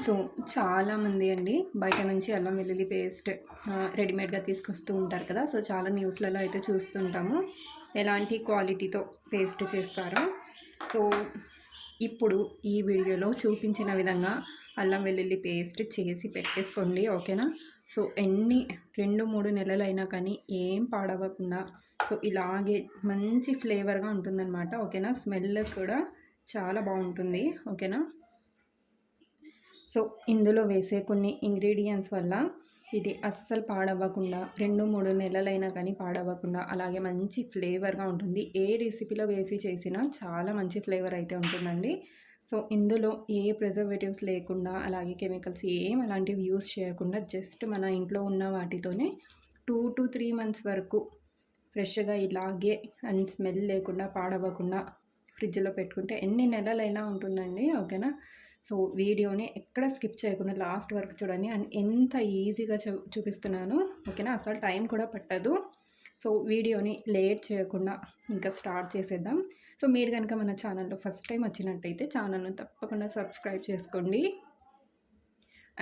So చాలామంది అండి బయట నుంచి అల్లం వెల్లుల్లి పేస్ట్ రెడీమేడ్గా తీసుకొస్తూ ఉంటారు కదా. సో చాలా న్యూస్లలో అయితే చూస్తుంటాము ఎలాంటి క్వాలిటీతో పేస్ట్ చేస్తారో. సో ఇప్పుడు ఈ వీడియోలో చూపించిన విధంగా అల్లం వెల్లుల్లి పేస్ట్ చేసి పెట్టేసుకోండి ఓకేనా? సో ఎన్ని రెండు మూడు నెలలైనా కానీ ఏం పాడవకుండా సో ఇలాగే మంచి ఫ్లేవర్గా ఉంటుందన్నమాట ఓకేనా? స్మెల్ కూడా చాలా బాగుంటుంది ఓకేనా? సో ఇందులో వేసే కొన్ని ఇంగ్రీడియంట్స్ వల్ల ఇది అస్సలు పాడవ్వకుండా రెండు మూడు నెలలైనా కానీ పాడవ్వకుండా అలాగే మంచి ఫ్లేవర్గా ఉంటుంది. ఏ రెసిపీలో వేసి చేసినా చాలా మంచి ఫ్లేవర్ అయితే ఉంటుందండి. సో ఇందులో ఏ ప్రిజర్వేటివ్స్ లేకుండా అలాగే కెమికల్స్ ఏం అలాంటివి యూస్ చేయకుండా జస్ట్ మన ఇంట్లో ఉన్న వాటితోనే టూ టు త్రీ మంత్స్ వరకు ఫ్రెష్గా ఇలాగే అండ్ స్మెల్ లేకుండా పాడవ్వకుండా ఫ్రిడ్జ్లో పెట్టుకుంటే ఎన్ని నెలలైనా ఉంటుందండి. ఓకేనా? సో వీడియోని ఎక్కడ స్కిప్ చేయకుండా లాస్ట్ వరకు చూడండి. అండ్ ఎంత ఈజీగా చూ చూపిస్తున్నాను. ఓకేనా? అసలు టైం కూడా పట్టదు. సో వీడియోని లేట్ చేయకుండా ఇంకా స్టార్ట్ చేసేద్దాం. సో మీరు కనుక మన ఛానల్లో ఫస్ట్ టైం వచ్చినట్టయితే ఛానల్ను తప్పకుండా సబ్స్క్రైబ్ చేసుకోండి.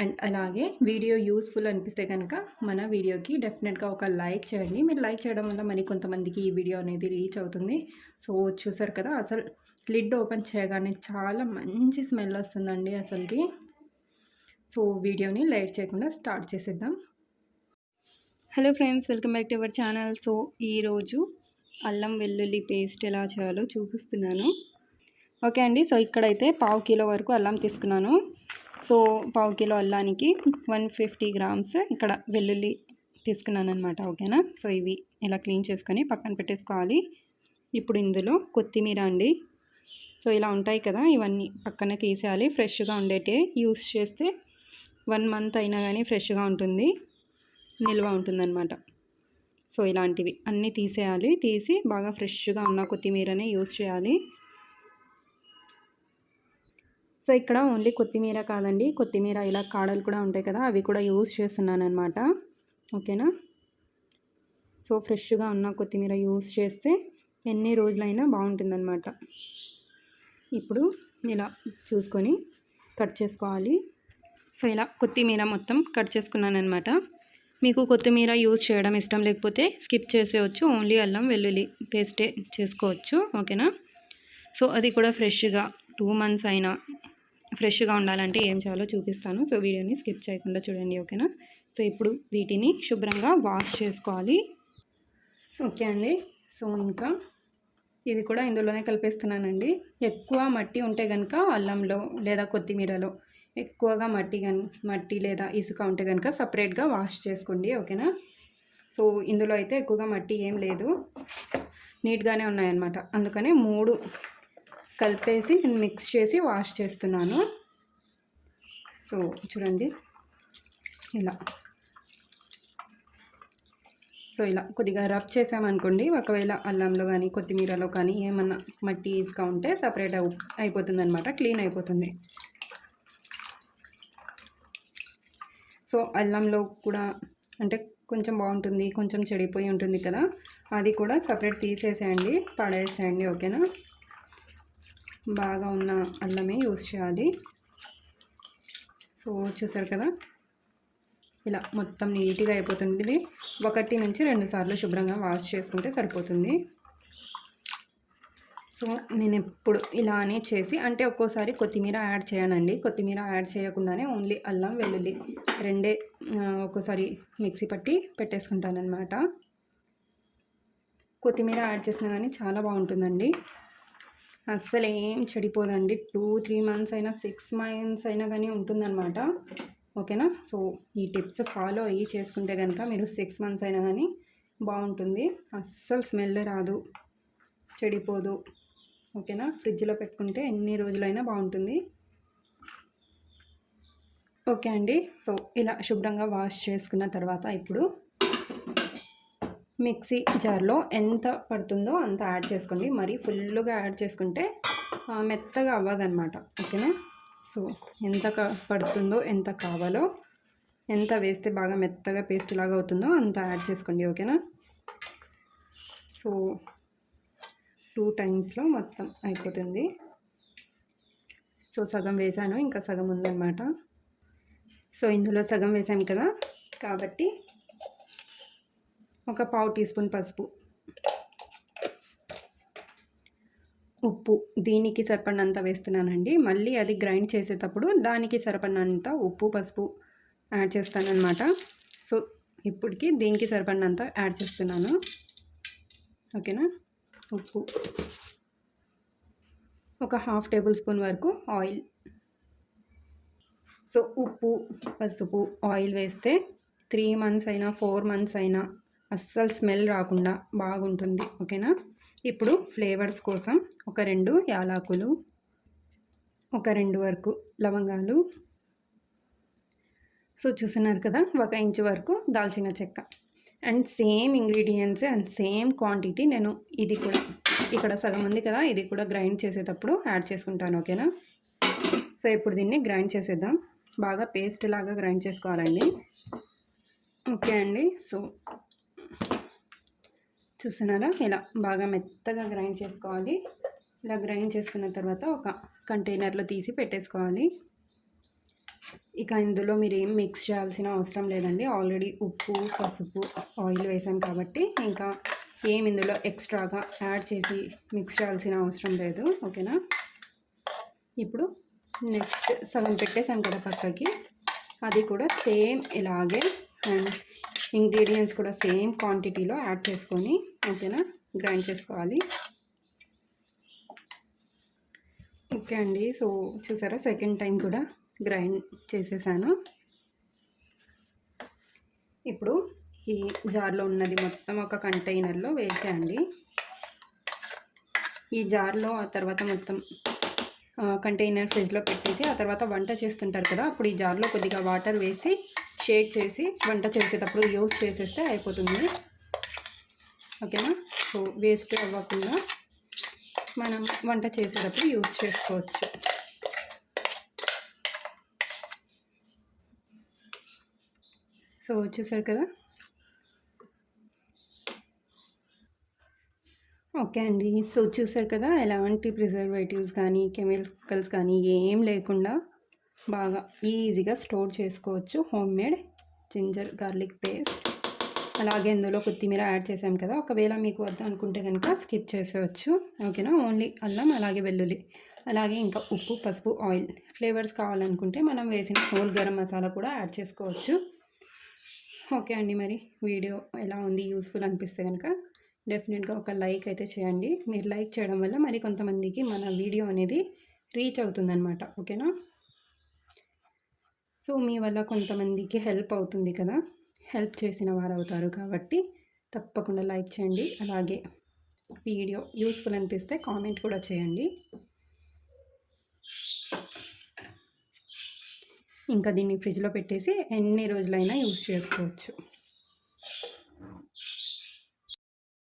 అండ్ అలాగే వీడియో యూస్ఫుల్ అనిపిస్తే కనుక మన వీడియోకి డెఫినెట్గా ఒక లైక్ చేయండి. మీరు లైక్ చేయడం వల్ల మరి కొంతమందికి ఈ వీడియో అనేది రీచ్ అవుతుంది. సో చూసారు కదా అసలు లిడ్ ఓపెన్ చేయగానే చాలా మంచి స్మెల్ వస్తుందండి అసలుకి. సో వీడియోని లైట్ చేయకుండా స్టార్ట్ చేసేద్దాం. Hello friends welcome back to our channel. So ఈరోజు అల్లం వెల్లుల్లి పేస్ట్ ఎలా చేయాలో చూపిస్తున్నాను. ఓకే అండి సో ఇక్కడైతే పావు కిలో వరకు అల్లం తీసుకున్నాను. సో పావు కిలో అల్లానికి వన్ ఫిఫ్టీ గ్రామ్స్ ఇక్కడ వెల్లుల్లి తీసుకున్నాను అనమాట ఓకేనా? సో ఇవి ఇలా క్లీన్ చేసుకొని పక్కన పెట్టేసుకోవాలి. ఇప్పుడు ఇందులో కొత్తిమీర అండి. సో ఇలా ఉంటాయి కదా ఇవన్నీ పక్కనే తీసేయాలి. ఫ్రెష్గా ఉండేటే యూస్ చేస్తే వన్ మంత్ అయినా కానీ ఫ్రెష్గా ఉంటుంది నిల్వ ఉంటుందన్నమాట. సో ఇలాంటివి అన్నీ తీసేయాలి. తీసి బాగా ఫ్రెష్గా ఉన్న కొత్తిమీరనే యూస్ చేయాలి. సో ఇక్కడ ఓన్లీ కొత్తిమీర కాదండి. కొత్తిమీర ఇలా కాడలు కూడా ఉంటాయి కదా అవి కూడా యూజ్ చేస్తున్నాను అనమాట ఓకేనా? సో ఫ్రెష్గా ఉన్న కొత్తిమీర యూజ్ చేస్తే ఎన్ని రోజులైనా బాగుంటుందన్నమాట. ఇప్పుడు ఇలా చూసుకొని కట్ చేసుకోవాలి. సో ఇలా కొత్తిమీర మొత్తం కట్ చేసుకున్నాను అనమాట మీకు కొత్తిమీర యూజ్ చేయడం ఇష్టం లేకపోతే స్కిప్ చేసేయచ్చు. ఓన్లీ అల్లం వెల్లుల్లి పేస్టే చేసుకోవచ్చు. ఓకేనా? సో అది కూడా ఫ్రెష్గా టూ మంత్స్ అయినా ఫ్రెష్గా ఉండాలంటే ఏం చేయాలో చూపిస్తాను. సో వీడియోని స్కిప్ చేయకుండా చూడండి ఓకేనా? సో ఇప్పుడు వీటిని శుభ్రంగా వాష్ చేసుకోవాలి. ఓకే అండి. సో ఇంకా ఇది కూడా ఇందులోనే కలిపేస్తున్నానండి. ఎక్కువ మట్టి ఉంటే కనుక అల్లంలో లేదా కొత్తిమీరలో ఎక్కువగా మట్టి కన్ మట్టి లేదా ఇసుక ఉంటే కనుక సపరేట్గా వాష్ చేసుకోండి ఓకేనా? సో ఇందులో అయితే ఎక్కువగా మట్టి ఏం లేదు. నీట్గానే ఉన్నాయన్నమాట. అందుకనే మూడు కలిపేసి నేను మిక్స్ చేసి వాష్ చేస్తున్నాను. సో చూడండి. ఇలా. సో ఇలా కొద్దిగా రబ్ చేసామనుకోండి ఒకవేళ అల్లంలో కానీ కొత్తిమీరలో కానీ ఏమన్నా మట్టి ఇసుక ఉంటే సపరేట్ అయిపోతుంది అనమాట క్లీన్ అయిపోతుంది. సో అల్లంలో కూడా అంటే కొంచెం బాగుంటుంది కొంచెం చెడిపోయి ఉంటుంది కదా అది కూడా సపరేట్ తీసేసేయండి పడేసేయండి ఓకేనా? బాగా ఉన్న అల్లమే యూస్ చేయాలి. సో చూసారు కదా? ఇలా మొత్తం నీట్గా అయిపోతుంది. ఒకటి నుంచి రెండు సార్లు శుభ్రంగా వాష్ చేసుకుంటే సరిపోతుంది. సో నేను ఎప్పుడు ఇలానే చేసి అంటే ఒక్కోసారి కొత్తిమీర యాడ్ చేయనండి. కొత్తిమీర యాడ్ చేయకుండానే ఓన్లీ అల్లం వెల్లుల్లి రెండే ఒక్కోసారి మిక్సీ పట్టి పెట్టేసుకుంటానమాట కొత్తిమీర యాడ్ చేసినా కానీ చాలా బాగుంటుందండి. అస్సలు ఏం చెడిపోదండి. టూ త్రీ మంత్స్ అయినా సిక్స్ మంత్స్ అయినా కానీ ఉంటుందన్నమాట. ఓకేనా? సో ఈ టిప్స్ ఫాలో అయ్యి చేసుకుంటే కనుక మీరు సిక్స్ మంత్స్ అయినా కానీ బాగుంటుంది. అస్సలు స్మెల్ రాదు. చెడిపోదు. ఓకేనా? ఫ్రిడ్జ్లో పెట్టుకుంటే ఎన్ని రోజులైనా బాగుంటుంది. ఓకే అండి. సో ఇలా శుభ్రంగా వాష్ చేసుకున్న తర్వాత ఇప్పుడు మిక్సీ జార్లో ఎంత పడుతుందో అంత యాడ్ చేసుకోండి. మరి ఫుల్గా యాడ్ చేసుకుంటే మెత్తగా అవ్వదన్నమాట. ఓకేనా? సో ఎంత పడుతుందో ఎంత కావాలో ఎంత వేస్తే బాగా మెత్తగా పేస్ట్ లాగా అవుతుందో అంత యాడ్ చేసుకోండి. ఓకేనా? సో టూ టైమ్స్లో మొత్తం అయిపోతుంది. సో సగం వేసాను. ఇంకా సగం ఉందన్నమాట. సో ఇందులో సగం వేసాం కదా? కాబట్టి ఒక పావు టీ స్పూన్ పసుపు. ఉప్పు. దీనికి సరిపడినంత వేస్తున్నానండి. మళ్ళీ అది గ్రైండ్ చేసేటప్పుడు దానికి సరిపడినంత ఉప్పు పసుపు యాడ్ చేస్తానన్నమాట. సో ఇప్పటికి దీనికి సరిపడినంత యాడ్ చేస్తున్నాను. ఓకేనా? ఉప్పు. ఒక హాఫ్ టేబుల్ స్పూన్ వరకు ఆయిల్. సో ఉప్పు పసుపు ఆయిల్ వేస్తే త్రీ మంత్స్ అయినా ఫోర్ మంత్స్ అయినా అస్సలు స్మెల్ రాకుండా బాగుంటుంది ఓకేనా? ఇప్పుడు ఫ్లేవర్స్ కోసం ఒక రెండు యాలకులు ఒక రెండు వరకు లవంగాలు. సో చూస్తున్నారు కదా ఒక ఇంచు వరకు దాల్చిన చెక్క. And same ingredients and same quantity నేను ఇది కూడా ఇక్కడ సగం ఉంది కదా ఇది కూడా గ్రైండ్ చేసేటప్పుడు యాడ్ చేసుకుంటాను ఓకేనా? సో ఇప్పుడు దీన్ని గ్రైండ్ చేసేద్దాం. బాగా పేస్ట్ లాగా గ్రైండ్ చేసుకోవాలండి. ఓకే అండి సో చూస్తున్నారా? ఇలా బాగా మెత్తగా గ్రైండ్ చేసుకోవాలి. ఇలా గ్రైండ్ చేసుకున్న తర్వాత ఒక కంటైనర్లో తీసి పెట్టేసుకోవాలి. ఇక ఇందులో మీరు ఏం మిక్స్ చేయాల్సిన అవసరం లేదండి. ఆల్రెడీ ఉప్పు పసుపు ఆయిల్ వేసాం కాబట్టి ఇంకా ఏం ఇందులో ఎక్స్ట్రాగా యాడ్ చేసి మిక్స్ చేయాల్సిన అవసరం లేదు. ఓకేనా? ఇప్పుడు నెక్స్ట్ సగం పెట్టేసాం కదా పక్కకి అది కూడా సేమ్ ఇలాగే అండ్ ఇంగ్రీడియంట్స్ కూడా సేమ్ క్వాంటిటీలో యాడ్ చేసుకొని ఓకేనా? గ్రైండ్ చేసుకోవాలి. ఓకే అండి. సో చూసారా? సెకండ్ టైం కూడా గ్రైండ్ చేసేసాను. ఇప్పుడు ఈ జార్లో ఉన్నది మొత్తం ఒక కంటైనర్లో వేసేయండి. ఈ జార్లో ఆ తర్వాత మొత్తం కంటైనర్ ఫ్రిడ్జ్లో పెట్టేసి ఆ తర్వాత వంట చేస్తుంటారు కదా అప్పుడు ఈ జార్లో కొద్దిగా వాటర్ వేసి షేక్ చేసి వంట చేసేటప్పుడు యూస్ చేసేస్తే అయిపోతుంది ఓకేనా? సో వేస్ట్ అవ్వకుండా మనం వంట చేసేటప్పుడు యూస్ చేసుకోవచ్చు. సో వచ్చేసారు కదా? ఓకే అండి. సో చూసారు కదా ఎలాంటి ప్రిజర్వేటివ్స్ కానీ కెమికల్స్ కానీ ఏం లేకుండా బాగా ఈజీగా స్టోర్ చేసుకోవచ్చు. Home made ginger garlic paste. అలాగే ఇందులో కొత్తిమీర యాడ్ చేసాం కదా ఒకవేళ మీకు వద్ద అనుకుంటే కనుక స్కిప్ చేసేవచ్చు ఓకేనా? ఓన్లీ అల్లం అలాగే వెల్లుల్లి. అలాగే ఇంకా ఉప్పు పసుపు ఆయిల్. ఫ్లేవర్స్ కావాలనుకుంటే మనం వేసిన హోల్ గరం మసాలా కూడా యాడ్ చేసుకోవచ్చు. ఓకే అండి మరి. వీడియో ఎలా ఉంది యూస్ఫుల్ అనిపిస్తే కనుక డెఫినెట్గా ఒక లైక్ అయితే చేయండి. మీరు లైక్ చేయడం వల్ల మరి కొంతమందికి మన వీడియో అనేది రీచ్ అవుతుందన్నమాట. ఓకేనా? సో మీ వల్ల కొంతమందికి హెల్ప్ అవుతుంది కదా. హెల్ప్ చేసిన వారు అవుతారు కాబట్టి తప్పకుండా లైక్ చేయండి. అలాగే వీడియో యూస్ఫుల్ అనిపిస్తే కామెంట్ కూడా చేయండి. ఇంకా దీన్ని ఫ్రిడ్జ్లో పెట్టేసి ఎన్ని రోజులైనా యూస్ చేసుకోవచ్చు.